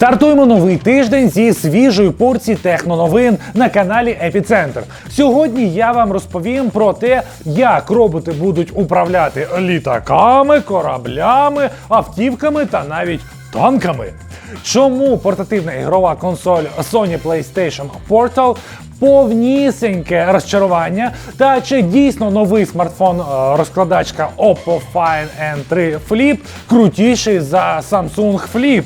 Стартуємо новий тиждень зі свіжої порції техноновин на каналі Епіцентр. Сьогодні я вам розповім про те, як роботи будуть управляти літаками, кораблями, автівками та навіть танками. Чому портативна ігрова консоль Sony PlayStation Portal повнісеньке розчарування? Та чи дійсно новий смартфон е, Oppo Find N3 Flip крутіший за Samsung Flip?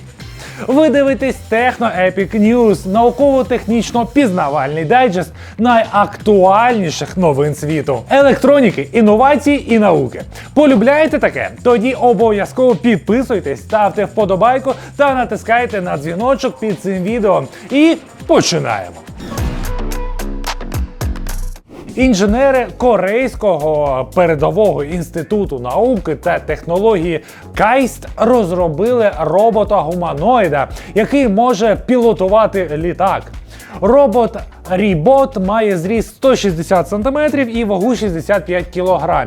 Ви дивитесь Техно Епік News, науково-технічно пізнавальний дайджест найактуальніших новин світу, електроніки, інновацій і науки. Полюбляєте таке? Тоді обов'язково підписуйтесь, ставте вподобайку та натискайте на дзвіночок під цим відео. І починаємо. Інженери Корейського передового інституту науки та технології Кайст розробили робота-гуманоїда, який може пілотувати літак. Робот Рібот має зріст 160 см і вагу 65 кг.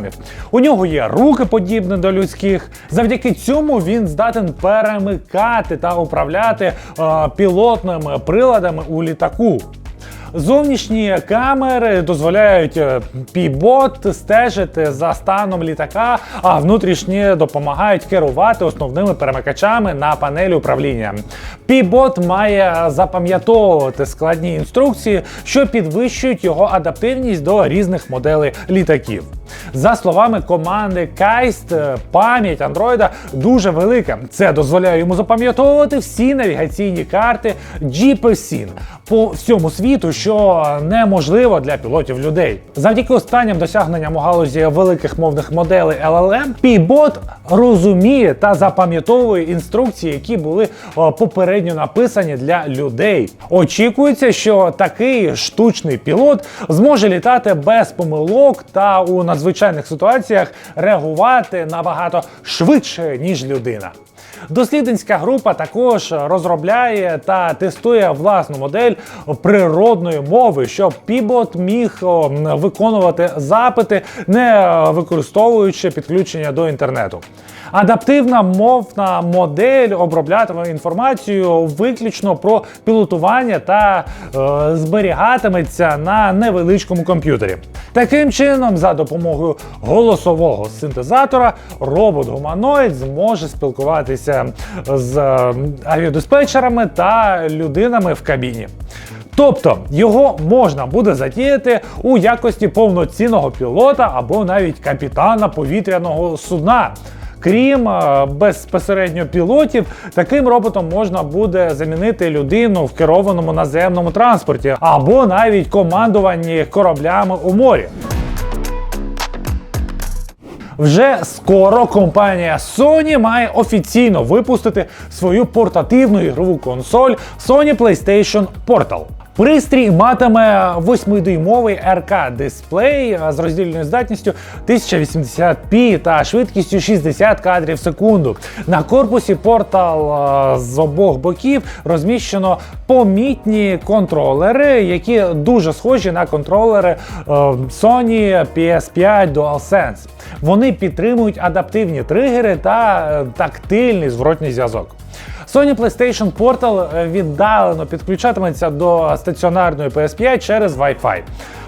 У нього є руки подібні до людських. Завдяки цьому він здатен перемикати та управляти е, пілотними приладами у літаку. Зовнішні камери дозволяють е, пібот стежити за станом літака, а внутрішні допомагають керувати основними перемикачами на панелі управління. Пібот має запам'ятовувати складні інструкції, що підвищують його адаптивність до різних моделей літаків. За словами команди Кайст, е, пам'ять андроїда дуже велика. Це дозволяє йому запам'ятовувати всі навігаційні карти GPS по всьому світу, що неможливо для пілотів людей. Завдяки останнім досягненням у галузі великих мовних моделей LLM, P-бот розуміє та запам'ятовує інструкції, які були попередньо написані для людей. Очікується, що такий штучний пілот зможе літати без помилок та у надзвичайних ситуаціях реагувати набагато швидше, ніж людина. Дослідницька група також розробляє та тестує власну модель природної мови, щоб пібот міг виконувати запити, не використовуючи підключення до інтернету. Адаптивна мовна модель оброблятиме інформацію виключно про пілотування та е, зберігатиметься на невеличкому комп'ютері. Таким чином, за допомогою голосового синтезатора, робот-гуманоїд зможе спілкуватися з е, авіадиспетчерами та людинами в кабіні. Тобто його можна буде задіяти у якості повноцінного пілота або навіть капітана повітряного судна. Крім е, безпосередньо пілотів, таким роботом можна буде замінити людину в керованому наземному транспорті або навіть командуванні кораблями у морі. Вже скоро компанія Sony має офіційно випустити свою портативну ігрову консоль Sony PlayStation Portal. Пристрій матиме 8-дюймовий RK дисплей з роздільною здатністю 1080p та швидкістю 60 кадрів в секунду. На корпусі е, з обох боків розміщено помітні контролери, які дуже схожі на контролери е, Sony PS5 DualSense. Вони підтримують адаптивні тригери та е, тактильний зворотній зв'язок. Sony PlayStation Portal віддалено підключатиметься до стаціонарної PS5 через Wi-Fi.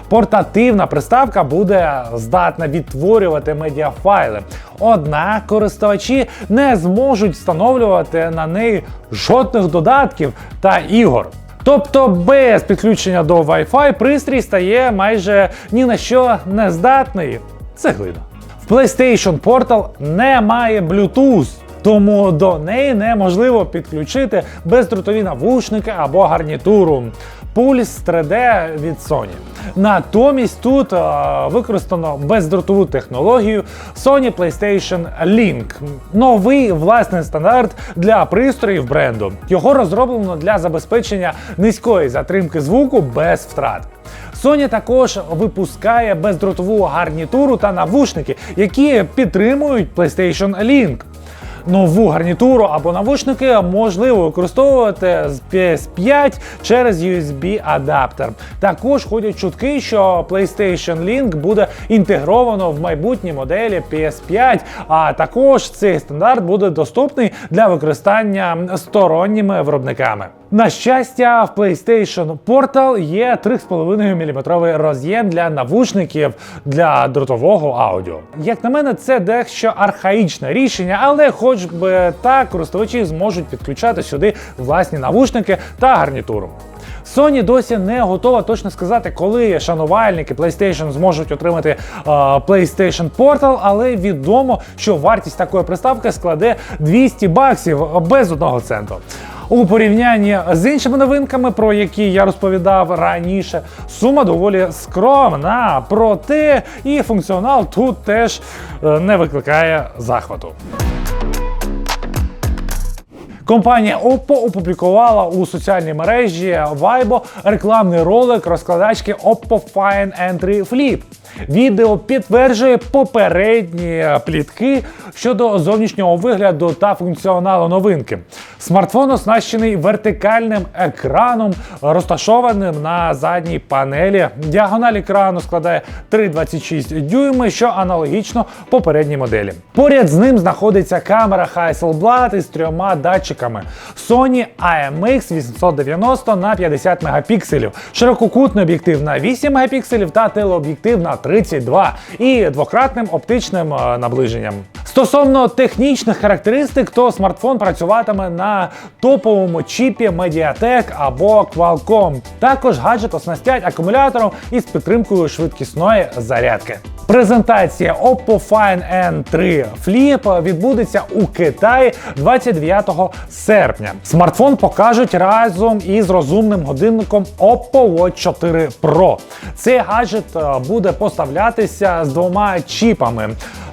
Портативна приставка буде здатна відтворювати медіафайли. Однак користувачі не зможуть встановлювати на неї жодних додатків та ігор. Тобто без підключення до Wi-Fi пристрій стає майже ні на що не здатний. Це глина. В PlayStation Portal немає Bluetooth. Тому до неї неможливо підключити бездротові навушники або гарнітуру. Пульс 3D від Sony. Натомість тут е, використано бездротову технологію Sony PlayStation Link. Новий власний стандарт для пристроїв бренду. Його розроблено для забезпечення низької затримки звуку без втрат. Sony також випускає бездротову гарнітуру та навушники, які підтримують PlayStation Link. Нову гарнітуру або навушники можливо використовувати з PS5 через USB-адаптер. Також ходять чутки, що PlayStation Link буде інтегровано в майбутні моделі PS5, а також цей стандарт буде доступний для використання сторонніми виробниками. На щастя, в PlayStation Portal є 3,5 мм роз'єм для навушників для дротового аудіо. Як на мене, це дещо архаїчне рішення, але хоч би так користувачі зможуть підключати сюди власні навушники та гарнітуру. Sony досі не готова точно сказати, коли шанувальники PlayStation зможуть отримати е, PlayStation Portal, але відомо, що вартість такої приставки складе 200 баксів без одного центу. У порівнянні з іншими новинками, про які я розповідав раніше, сума доволі скромна, проте і функціонал тут теж е, не викликає захвату. Компанія Oppo опублікувала у соціальній мережі Weibo рекламний ролик розкладачки Oppo Fine Entry Flip. Відео підтверджує попередні плітки щодо зовнішнього вигляду та функціоналу новинки. Смартфон оснащений вертикальним екраном, розташованим на задній панелі. Діагональ екрану складає 3,26 дюйми, що аналогічно попередній моделі. Поряд з ним знаходиться камера Hasselblad із трьома датчиками Sony IMX 890 на 50 мегапікселів, ширококутний об'єктив на 8 мегапікселів та телеоб'єктив на 32 і двократним оптичним е, наближенням. Стосовно технічних характеристик, то смартфон працюватиме на топовому чіпі Mediatek або Qualcomm. Також гаджет оснастять акумулятором із підтримкою швидкісної зарядки. Презентація Oppo Fine N3 Flip відбудеться у Китаї 29 серпня. Смартфон покажуть разом із розумним годинником Oppo Watch 4 Pro. Цей гаджет е, буде поставлятися з двома чіпами.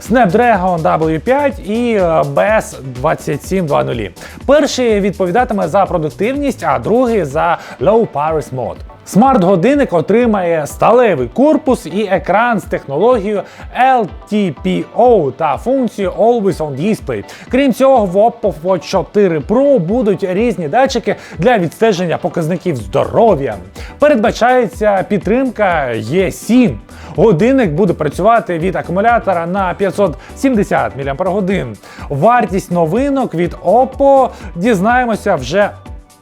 Snapdragon W5 і е, BS 2720. Перший відповідатиме за продуктивність, а другий за Low Power Mode. Смарт-годинник отримає сталевий корпус і екран з технологією LTPO та функцією Always On Display. Крім цього, в Oppo Watch 4 Pro будуть різні датчики для відстеження показників здоров'я. Передбачається підтримка E7. Годинник буде працювати від акумулятора на 570 мАч. Вартість новинок від Oppo дізнаємося вже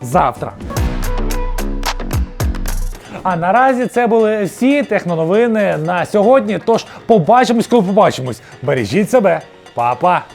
завтра. А наразі це були всі техноновини на сьогодні. Тож побачимось, коли побачимось. Бережіть себе, Па-па!